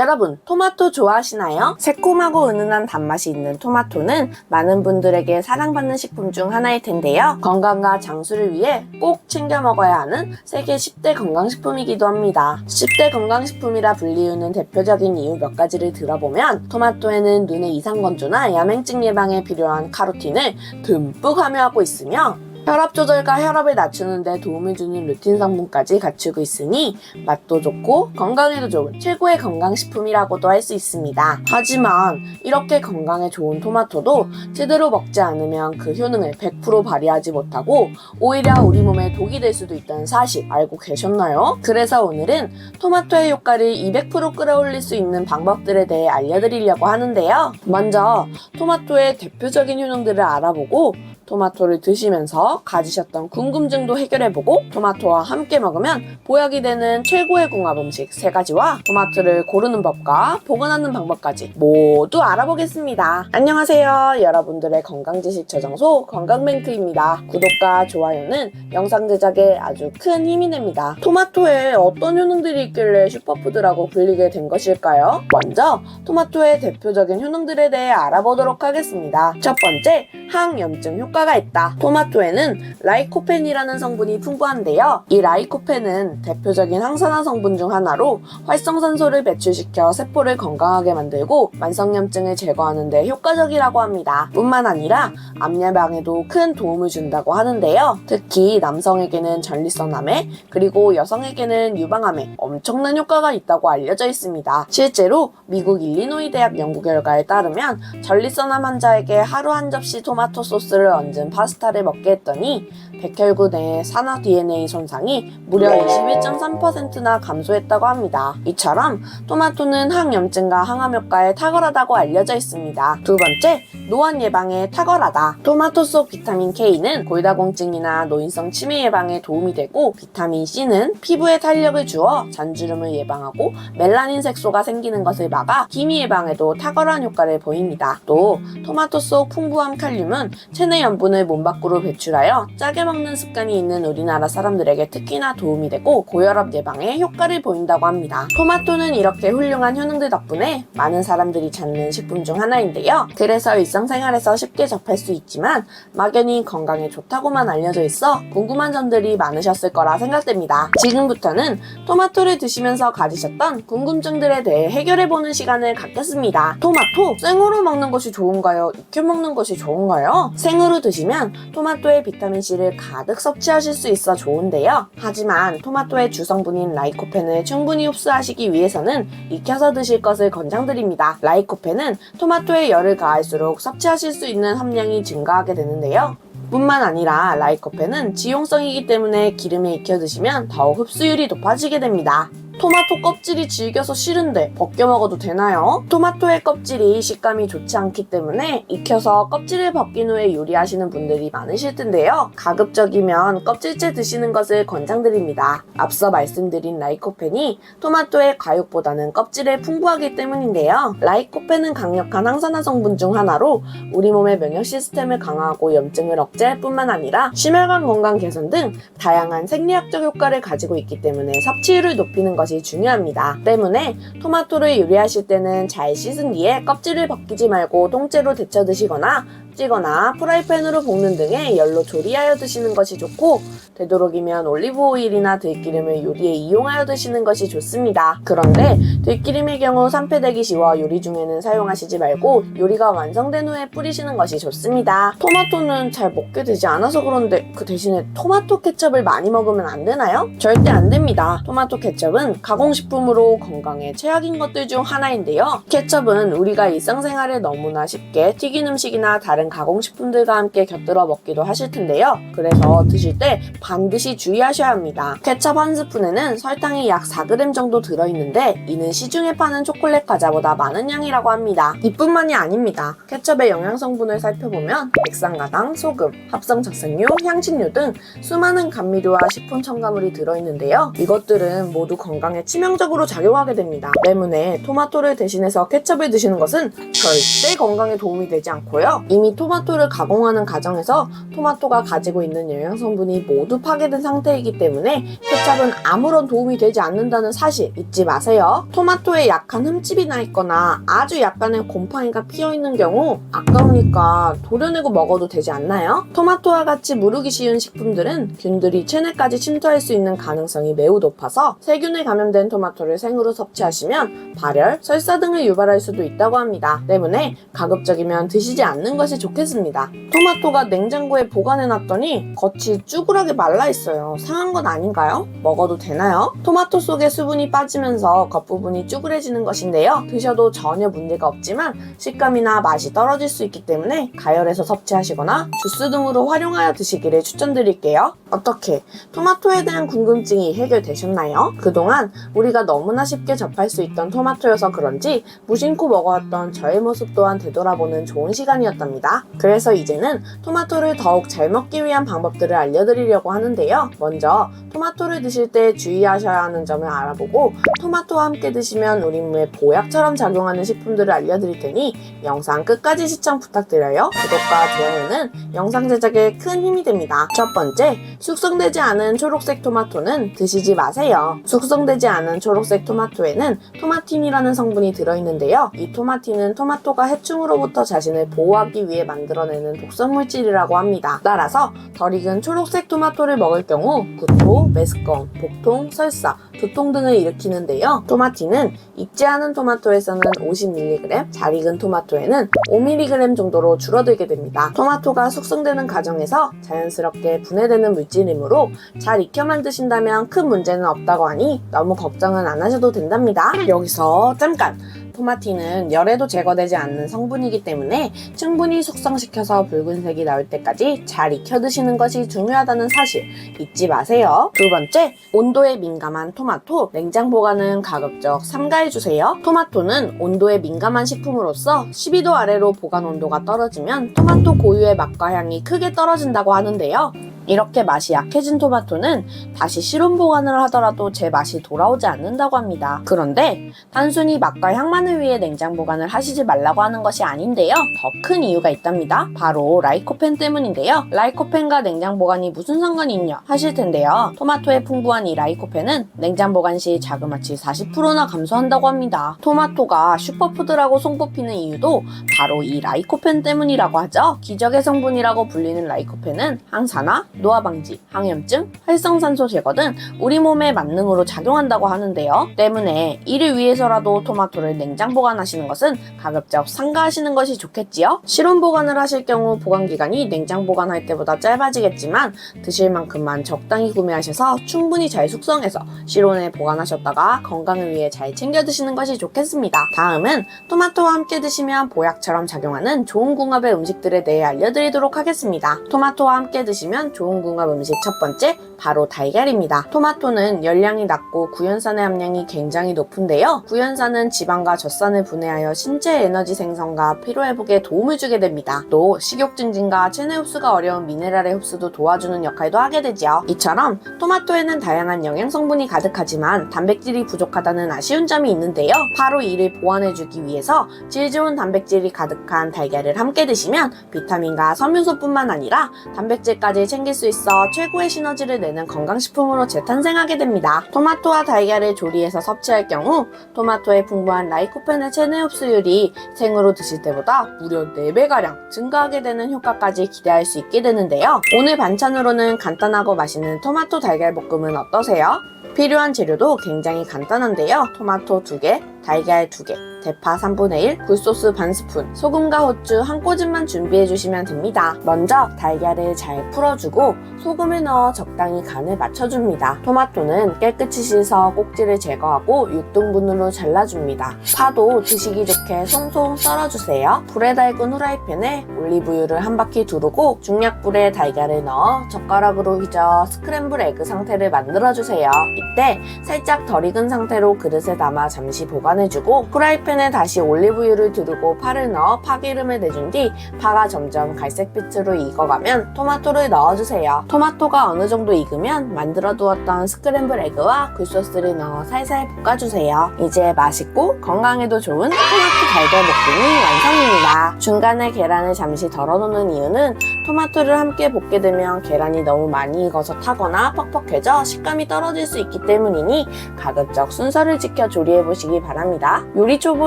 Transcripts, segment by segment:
여러분, 토마토 좋아하시나요? 새콤하고 은은한 단맛이 있는 토마토는 많은 분들에게 사랑받는 식품 중 하나일 텐데요. 건강과 장수를 위해 꼭 챙겨 먹어야 하는 세계 10대 건강식품이기도 합니다. 10대 건강식품이라 불리우는 대표적인 이유 몇 가지를 들어보면 토마토에는 눈의 이상 건조나 야맹증 예방에 필요한 카로틴을 듬뿍 함유하고 있으며 혈압 조절과 혈압을 낮추는 데 도움을 주는 루틴 성분까지 갖추고 있으니 맛도 좋고 건강에도 좋은 최고의 건강식품이라고도 할 수 있습니다. 하지만 이렇게 건강에 좋은 토마토도 제대로 먹지 않으면 그 효능을 100% 발휘하지 못하고 오히려 우리 몸에 독이 될 수도 있다는 사실 알고 계셨나요? 그래서 오늘은 토마토의 효과를 200% 끌어올릴 수 있는 방법들에 대해 알려드리려고 하는데요. 먼저 토마토의 대표적인 효능들을 알아보고 토마토를 드시면서 가지셨던 궁금증도 해결해보고 토마토와 함께 먹으면 보약이 되는 최고의 궁합 음식 세 가지와 토마토를 고르는 법과 보관하는 방법까지 모두 알아보겠습니다. 안녕하세요. 여러분들의 건강지식 저장소 건강뱅크입니다. 구독과 좋아요는 영상 제작에 아주 큰 힘이 됩니다. 토마토에 어떤 효능들이 있길래 슈퍼푸드라고 불리게 된 것일까요? 먼저 토마토의 대표적인 효능들에 대해 알아보도록 하겠습니다. 첫 번째, 항염증 효과 가 있다. 토마토에는 라이코펜이라는 성분이 풍부한데요. 이 라이코펜은 대표적인 항산화 성분 중 하나로 활성산소를 배출시켜 세포를 건강하게 만들고 만성염증을 제거하는 데 효과적이라고 합니다. 뿐만 아니라 암 예방에도 큰 도움을 준다고 하는데요. 특히 남성에게는 전립선암에 그리고 여성에게는 유방암에 엄청난 효과가 있다고 알려져 있습니다. 실제로 미국 일리노이 대학 연구 결과에 따르면 전립선암 환자에게 하루 한 접시 토마토 소스를 얹은 파스타를 먹게 했더니 백혈구 내 산화 DNA 손상이 무려 21.3%나 감소했다고 합니다. 이처럼 토마토는 항염증과 항암 효과에 탁월하다고 알려져 있습니다. 두 번째, 노안 예방에 탁월하다. 토마토 속 비타민 K는 골다공증이나 노인성 치매 예방에 도움이 되고 비타민 C는 피부에 탄력을 주어 잔주름을 예방하고 멜라닌 색소가 생기는 것을 막아 기미 예방에도 탁월한 효과를 보입니다. 또 토마토 속 풍부한 칼륨은 체내 염 분을 몸 밖으로 배출하여 짜게 먹는 습관이 있는 우리나라 사람들에게 특히나 도움이 되고 고혈압 예방에 효과를 보인다고 합니다. 토마토는 이렇게 훌륭한 효능들 덕분에 많은 사람들이 찾는 식품 중 하나인데요. 그래서 일상생활에서 쉽게 접할 수 있지만 막연히 건강에 좋다고만 알려져 있어 궁금한 점들이 많으셨을 거라 생각됩니다. 지금부터는 토마토를 드시면서 가지셨던 궁금증들에 대해 해결해보는 시간을 갖겠습니다. 토마토 생으로 먹는 것이 좋은가요? 익혀 먹는 것이 좋은가요? 생으로 드시면 토마토의 비타민C를 가득 섭취하실 수 있어 좋은데요. 하지만 토마토의 주성분인 라이코펜을 충분히 흡수하시기 위해서는 익혀서 드실 것을 권장드립니다. 라이코펜은 토마토에 열을 가할수록 섭취하실 수 있는 함량이 증가하게 되는데요. 뿐만 아니라 라이코펜은 지용성이기 때문에 기름에 익혀 드시면 더욱 흡수율이 높아지게 됩니다. 토마토 껍질이 질겨서 싫은데 벗겨 먹어도 되나요? 토마토의 껍질이 식감이 좋지 않기 때문에 익혀서 껍질을 벗긴 후에 요리하시는 분들이 많으실 텐데요. 가급적이면 껍질째 드시는 것을 권장드립니다. 앞서 말씀드린 라이코펜이 토마토의 과육보다는 껍질에 풍부하기 때문인데요. 라이코펜은 강력한 항산화 성분 중 하나로 우리 몸의 면역 시스템을 강화하고 염증을 억제할 뿐만 아니라 심혈관 건강 개선 등 다양한 생리학적 효과를 가지고 있기 때문에 섭취율을 높이는 것이 중요합니다. 때문에 토마토를 요리하실 때는 잘 씻은 뒤에 껍질을 벗기지 말고 통째로 데쳐 드시거나 찌거나 프라이팬으로 볶는 등의 열로 조리하여 드시는 것이 좋고 되도록이면 올리브 오일이나 들기름을 요리에 이용하여 드시는 것이 좋습니다. 그런데 들기름의 경우 산패되기 쉬워 요리 중에는 사용하시지 말고 요리가 완성된 후에 뿌리시는 것이 좋습니다. 토마토는 잘 먹게 되지 않아서 그런데 그 대신에 토마토 케첩을 많이 먹으면 안 되나요? 절대 안 됩니다. 토마토 케첩은 가공식품으로 건강에 최악인 것들 중 하나인데요. 케첩은 우리가 일상생활에 너무나 쉽게 튀긴 음식이나 다른 가공식품들과 함께 곁들여 먹기도 하실 텐데요. 그래서 드실 때 반드시 주의하셔야 합니다. 케첩 한 스푼에는 설탕이 약 4g 정도 들어있는데 이는 시중에 파는 초콜릿 과자보다 많은 양이라고 합니다. 이뿐만이 아닙니다. 케첩의 영양 성분을 살펴보면 액상가당, 소금, 합성 착색류, 향신료 등 수많은 감미료와 식품 첨가물이 들어있는데요. 이것들은 모두 건강에 치명적으로 작용하게 됩니다. 때문에 토마토를 대신해서 케첩을 드시는 것은 절대 건강에 도움이 되지 않고요. 이미 토마토를 가공하는 과정에서 토마토가 가지고 있는 영양 성분이 모두 파괴된 상태이기 때문에 케찹은 아무런 도움이 되지 않는다는 사실 잊지 마세요. 토마토에 약한 흠집이 나 있거나 아주 약간의 곰팡이가 피어 있는 경우 아까우니까 도려내고 먹어도 되지 않나요? 토마토와 같이 무르기 쉬운 식품들은 균들이 체내까지 침투할 수 있는 가능성이 매우 높아서 세균에 감염된 토마토를 생으로 섭취하시면 발열, 설사 등을 유발할 수도 있다고 합니다. 때문에 가급적이면 드시지 않는 것이 좋겠습니다. 토마토가 냉장고에 보관해놨더니 겉이 쭈그라게 말라 있어요. 상한 건 아닌가요? 먹어도 되나요? 토마토 속에 수분이 빠지면서 겉부분이 쭈그레지는 것인데요. 드셔도 전혀 문제가 없지만 식감이나 맛이 떨어질 수 있기 때문에 가열해서 섭취하시거나 주스 등으로 활용하여 드시기를 추천드릴게요. 어떻게 토마토에 대한 궁금증이 해결되셨나요? 그동안 우리가 너무나 쉽게 접할 수 있던 토마토여서 그런지 무심코 먹어왔던 저의 모습 또한 되돌아보는 좋은 시간이었답니다. 그래서 이제는 토마토를 더욱 잘 먹기 위한 방법들을 알려드리려고 하는데요. 먼저 토마토를 드실 때 주의하셔야 하는 점을 알아보고 토마토와 함께 드시면 우리 몸에 보약처럼 작용하는 식품들을 알려드릴 테니 영상 끝까지 시청 부탁드려요. 구독과 좋아요는 영상 제작에 큰 힘이 됩니다. 첫 번째, 숙성되지 않은 초록색 토마토는 드시지 마세요. 숙성되지 않은 초록색 토마토에는 토마틴이라는 성분이 들어있는데요. 이 토마틴은 토마토가 해충으로부터 자신을 보호하기 위해 만들어내는 독성 물질이라고 합니다. 따라서 덜 익은 초록색 토마토를 먹을 경우 구토, 메스꺼움, 복통, 설사, 두통 등을 일으키는데요. 토마틴은 익지 않은 토마토에서는 50mg, 잘 익은 토마토에는 5mg 정도로 줄어들게 됩니다. 토마토가 숙성되는 과정에서 자연스럽게 분해되는 물질이므로 잘 익혀만 드신다면 큰 문제는 없다고 하니 너무 걱정은 안 하셔도 된답니다. 여기서 잠깐! 토마틴은 열에도 제거되지 않는 성분이기 때문에 충분히 숙성시켜서 붉은색이 나올 때까지 잘 익혀 드시는 것이 중요하다는 사실 잊지 마세요. 두 번째, 온도에 민감한 토마토 냉장 보관은 가급적 삼가해 주세요. 토마토는 온도에 민감한 식품으로서 12도 아래로 보관 온도가 떨어지면 토마토 고유의 맛과 향이 크게 떨어진다고 하는데요. 이렇게 맛이 약해진 토마토는 다시 실온 보관을 하더라도 제 맛이 돌아오지 않는다고 합니다. 그런데 단순히 맛과 향만을 위해 냉장 보관을 하시지 말라고 하는 것이 아닌데요. 더 큰 이유가 있답니다. 바로 라이코펜 때문인데요. 라이코펜과 냉장 보관이 무슨 상관이 있냐 하실 텐데요. 토마토에 풍부한 이 라이코펜은 냉장 보관 시 자그마치 40%나 감소한다고 합니다. 토마토가 슈퍼푸드라고 손꼽히는 이유도 바로 이 라이코펜 때문이라고 하죠. 기적의 성분이라고 불리는 라이코펜은 항산화, 노화 방지, 항염증, 활성산소 제거 등 우리 몸의 만능으로 작용한다고 하는데요. 때문에 이를 위해서라도 토마토를 냉장 보관하시는 것은 가급적 삼가하시는 것이 좋겠지요. 실온 보관을 하실 경우 보관 기간이 냉장 보관할 때보다 짧아지겠지만 드실 만큼만 적당히 구매하셔서 충분히 잘 숙성해서 실온에 보관하셨다가 건강을 위해 잘 챙겨 드시는 것이 좋겠습니다. 다음은 토마토와 함께 드시면 보약처럼 작용하는 좋은 궁합의 음식들에 대해 알려드리도록 하겠습니다. 토마토와 함께 드시면 좋은 궁합 음식 첫 번째 바로 달걀입니다. 토마토는 열량이 낮고 구연산의 함량이 굉장히 높은데요. 구연산은 지방과 젖산을 분해하여 신체 에너지 생성과 피로 회복에 도움을 주게 됩니다. 또 식욕 증진과 체내 흡수가 어려운 미네랄의 흡수도 도와주는 역할도 하게 되죠. 이처럼 토마토에는 다양한 영양 성분이 가득하지만 단백질이 부족하다는 아쉬운 점이 있는데요. 바로 이를 보완해주기 위해서 질 좋은 단백질이 가득한 달걀을 함께 드시면 비타민과 섬유소뿐만 아니라 단백질까지 챙길 수 있어 최고의 시너지를 내는 건강식품으로 재탄생하게 됩니다. 토마토와 달걀을 조리해서 섭취할 경우 토마토의 풍부한 라이코펜의 체내 흡수율이 생으로 드실 때보다 무려 4배가량 증가하게 되는 효과까지 기대할 수 있게 되는데요. 오늘 반찬으로는 간단하고 맛있는 토마토 달걀 볶음은 어떠세요? 필요한 재료도 굉장히 간단한데요. 토마토 2개, 달걀 2개, 대파 3분의 1, 굴소스 반 스푼, 소금과 후추 한 꼬집만 준비해 주시면 됩니다. 먼저 달걀을 잘 풀어주고 소금을 넣어 적당히 간을 맞춰줍니다. 토마토는 깨끗이 씻어 꼭지를 제거하고 6등분으로 잘라줍니다. 파도 드시기 좋게 송송 썰어주세요. 불에 달군 후라이팬에 올리브유를 한 바퀴 두르고 중약불에 달걀을 넣어 젓가락으로 휘저 스크램블 에그 상태를 만들어주세요. 이때 살짝 덜 익은 상태로 그릇에 담아 잠시 보관 보관해주고 프라이팬에 다시 올리브유를 두르고 파를 넣어 파기름을 내준 뒤 파가 점점 갈색빛으로 익어가면 토마토를 넣어주세요. 토마토가 어느 정도 익으면 만들어 두었던 스크램블 에그와 굴소스를 넣어 살살 볶아주세요. 이제 맛있고 건강에도 좋은 토마토 달걀 볶음이 완성입니다. 중간에 계란을 잠시 덜어놓는 이유는 토마토를 함께 볶게 되면 계란이 너무 많이 익어서 타거나 퍽퍽해져 식감이 떨어질 수 있기 때문이니 가급적 순서를 지켜 조리해 보시기 바랍니다. 요리 초보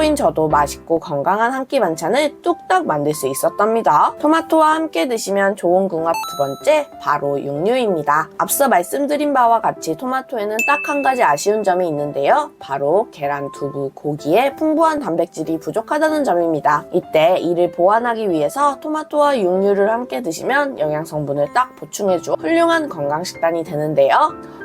인 저도 맛있고 건강한 한 끼 반찬을 뚝딱 만들 수 있었답니다. 토마토와 함께 드시면 좋은 궁합 두 번째, 바로 육류입니다. 앞서 말씀드린 바와 같이 토마토에는 딱 한 가지 아쉬운 점이 있는데요. 바로 계란, 두부, 고기에 풍부한 단백질이 부족하다는 점입니다. 이때 이를 보완하기 위해서 토마토와 육류를 함께 드시면 영양 성분을 딱 보충해줘 훌륭한 건강 식단이 되는데요.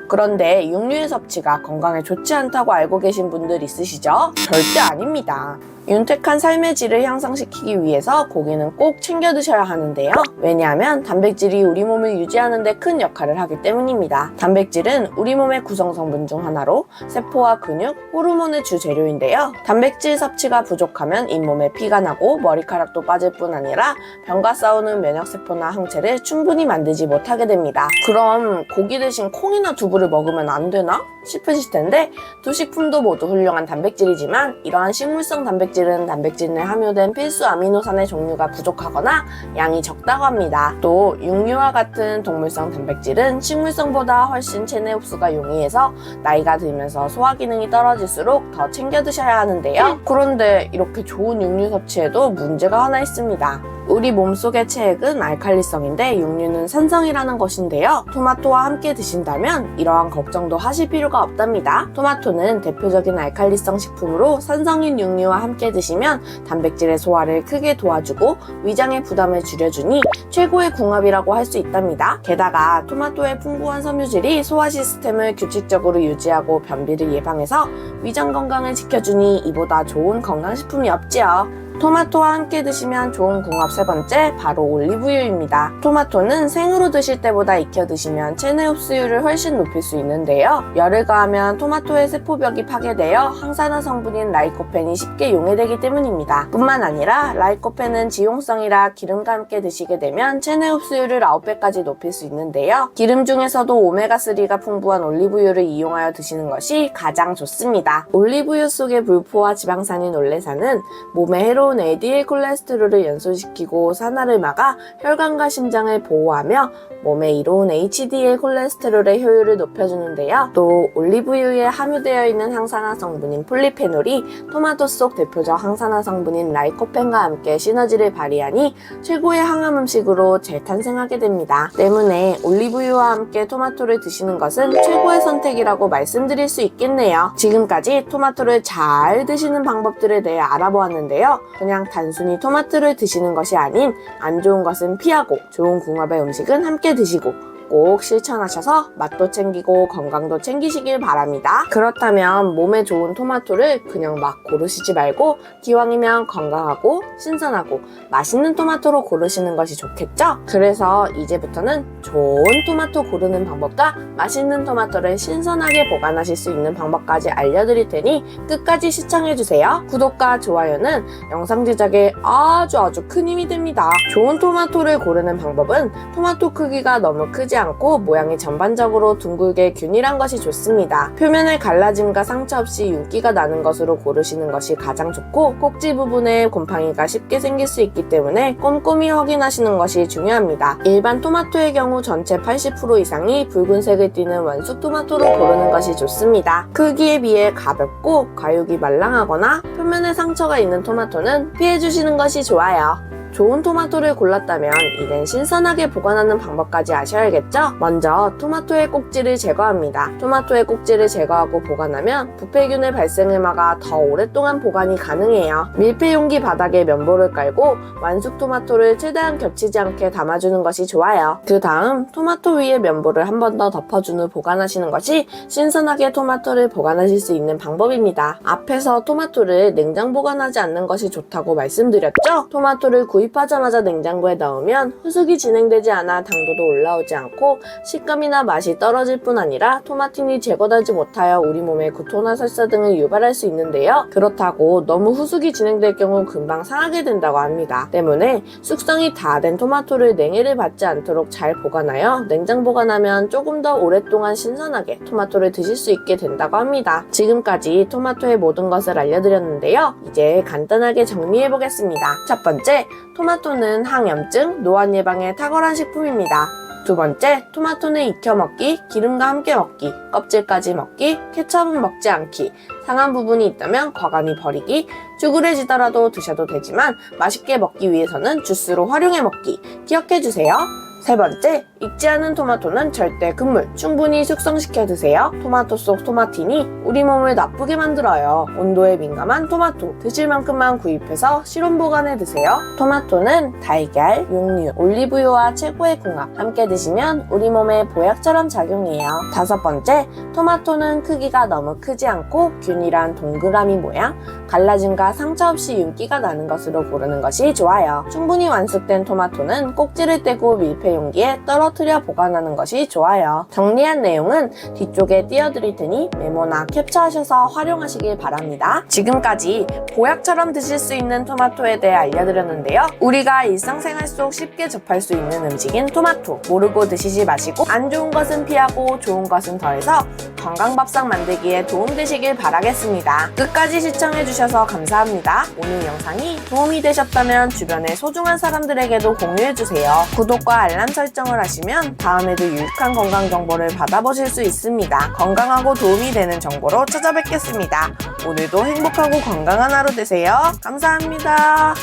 그런데 육류의 섭취가 건강에 좋지 않다고 알고 계신 분들 있으시죠? 절대 아닙니다. 윤택한 삶의 질을 향상시키기 위해서 고기는 꼭 챙겨 드셔야 하는데요. 왜냐하면 단백질이 우리 몸을 유지하는 데 큰 역할을 하기 때문입니다. 단백질은 우리 몸의 구성 성분 중 하나로 세포와 근육, 호르몬의 주 재료인데요. 단백질 섭취가 부족하면 잇몸에 피가 나고 머리카락도 빠질 뿐 아니라 병과 싸우는 면역세포나 항체를 충분히 만들지 못하게 됩니다. 그럼 고기 대신 콩이나 두부를 먹으면 안 되나? 싶으실 텐데 두 식품도 모두 훌륭한 단백질이지만 이러한 식물성 단백질 은 단백질에 함유된 필수 아미노산의 종류가 부족하거나 양이 적다고 합니다. 또 육류와 같은 동물성 단백질은 식물성보다 훨씬 체내 흡수가 용이해서 나이가 들면서 소화 기능이 떨어질수록 더 챙겨 드셔야 하는데요. 그런데 이렇게 좋은 육류 섭취에도 문제가 하나 있습니다. 우리 몸속의 체액은 알칼리성인데 육류는 산성이라는 것인데요. 토마토와 함께 드신다면 이러한 걱정도 하실 필요가 없답니다. 토마토는 대표적인 알칼리성 식품으로 산성인 육류와 함께 드시면 단백질의 소화를 크게 도와주고 위장의 부담을 줄여주니 최고의 궁합이라고 할 수 있답니다. 게다가 토마토의 풍부한 섬유질이 소화 시스템을 규칙적으로 유지하고 변비를 예방해서 위장 건강을 지켜주니 이보다 좋은 건강식품이 없지요. 토마토와 함께 드시면 좋은 궁합 세 번째, 바로 올리브유입니다. 토마토는 생으로 드실 때보다 익혀 드시면 체내 흡수율을 훨씬 높일 수 있는데요. 열을 가하면 토마토의 세포벽이 파괴되어 항산화 성분인 라이코펜이 쉽게 용해되기 때문입니다. 뿐만 아니라 라이코펜은 지용성이라 기름과 함께 드시게 되면 체내 흡수율을 9배까지 높일 수 있는데요. 기름 중에서도 오메가3가 풍부한 올리브유를 이용하여 드시는 것이 가장 좋습니다. 올리브유 속의 불포화 지방산인 올레산은 몸에 해로운 LDL 콜레스테롤을 연소시키고 산화를 막아 혈관과 심장을 보호하며 몸에 이로운 HDL 콜레스테롤의 효율을 높여주는데요. 또 올리브유에 함유되어 있는 항산화 성분인 폴리페놀이 토마토 속 대표적 항산화 성분인 라이코펜과 함께 시너지를 발휘하니 최고의 항암 음식으로 재탄생하게 됩니다. 때문에 올리브유와 함께 토마토를 드시는 것은 최고의 선택이라고 말씀드릴 수 있겠네요. 지금까지 토마토를 잘 드시는 방법들에 대해 알아보았는데요. 그냥 단순히 토마토를 드시는 것이 아닌 안 좋은 것은 피하고 좋은 궁합의 음식은 함께 드시고 꼭 실천하셔서 맛도 챙기고 건강도 챙기시길 바랍니다. 그렇다면 몸에 좋은 토마토를 그냥 막 고르시지 말고 기왕이면 건강하고 신선하고 맛있는 토마토로 고르시는 것이 좋겠죠? 그래서 이제부터는 좋은 토마토 고르는 방법과 맛있는 토마토를 신선하게 보관하실 수 있는 방법까지 알려드릴 테니 끝까지 시청해주세요. 구독과 좋아요는 영상 제작에 아주 아주 큰 힘이 됩니다. 좋은 토마토를 고르는 방법은 토마토 크기가 너무 크지 않고 모양이 전반적으로 둥글게 균일한 것이 좋습니다. 표면의 갈라짐과 상처 없이 윤기가 나는 것으로 고르시는 것이 가장 좋고 꼭지 부분에 곰팡이가 쉽게 생길 수 있기 때문에 꼼꼼히 확인하시는 것이 중요합니다. 일반 토마토의 경우 전체 80% 이상이 붉은색을 띠는 원숙 토마토로 고르는 것이 좋습니다. 크기에 비해 가볍고 과육이 말랑하거나 표면에 상처가 있는 토마토는 피해주시는 것이 좋아요. 좋은 토마토를 골랐다면 이젠 신선하게 보관하는 방법까지 아셔야겠죠? 먼저 토마토의 꼭지를 제거합니다. 토마토의 꼭지를 제거하고 보관하면 부패균의 발생을 막아 더 오랫동안 보관이 가능해요. 밀폐 용기 바닥에 면보를 깔고 완숙 토마토를 최대한 겹치지 않게 담아주는 것이 좋아요. 그 다음 토마토 위에 면보를 한 번 더 덮어준 후 보관하시는 것이 신선하게 토마토를 보관하실 수 있는 방법입니다. 앞에서 토마토를 냉장 보관하지 않는 것이 좋다고 말씀드렸죠? 토마토를 구입 하자마자 냉장고에 넣으면 후숙이 진행되지 않아 당도도 올라오지 않고 식감이나 맛이 떨어질 뿐 아니라 토마틴이 제거되지 못하여 우리 몸에 구토나 설사 등을 유발할 수 있는데요. 그렇다고 너무 후숙이 진행될 경우 금방 상하게 된다고 합니다. 때문에 숙성이 다 된 토마토를 냉해를 받지 않도록 잘 보관하여 냉장 보관하면 조금 더 오랫동안 신선하게 토마토를 드실 수 있게 된다고 합니다. 지금까지 토마토의 모든 것을 알려드렸는데요. 이제 간단하게 정리해 보겠습니다. 첫 번째, 토마토는 항염증, 노안 예방에 탁월한 식품입니다. 두 번째, 토마토는 익혀 먹기, 기름과 함께 먹기, 껍질까지 먹기, 케첩은 먹지 않기, 상한 부분이 있다면 과감히 버리기, 쭈그레지더라도 드셔도 되지만 맛있게 먹기 위해서는 주스로 활용해 먹기 기억해 주세요. 세 번째, 익지 않은 토마토는 절대 금물, 충분히 숙성시켜 드세요. 토마토 속 토마틴이 우리 몸을 나쁘게 만들어요. 온도에 민감한 토마토, 드실 만큼만 구입해서 실온 보관해 드세요. 토마토는 달걀, 육류, 올리브유와 최고의 궁합, 함께 드시면 우리 몸에 보약처럼 작용해요. 다섯 번째, 토마토는 크기가 너무 크지 않고 균일한 동그라미 모양, 갈라짐과 상처 없이 윤기가 나는 것으로 고르는 것이 좋아요. 충분히 완숙된 토마토는 꼭지를 떼고 밀폐 용기에 떨어뜨려 보관하는 것이 좋아요. 정리한 내용은 뒤쪽에 띄워드릴 테니 메모나 캡처하셔서 활용하시길 바랍니다. 지금까지 보약처럼 드실 수 있는 토마토에 대해 알려드렸는데요. 우리가 일상생활 속 쉽게 접할 수 있는 음식인 토마토 모르고 드시지 마시고 안 좋은 것은 피하고 좋은 것은 더해서 건강밥상 만들기에 도움되시길 바라겠습니다. 끝까지 시청해주셔서 감사합니다. 오늘 영상이 도움이 되셨다면 주변의 소중한 사람들에게도 공유해주세요. 구독과 알람 설정을 하시면 다음에도 유익한 건강 정보를 받아보실 수 있습니다. 건강하고 도움이 되는 정보로 찾아뵙겠습니다. 오늘도 행복하고 건강한 하루 되세요. 감사합니다.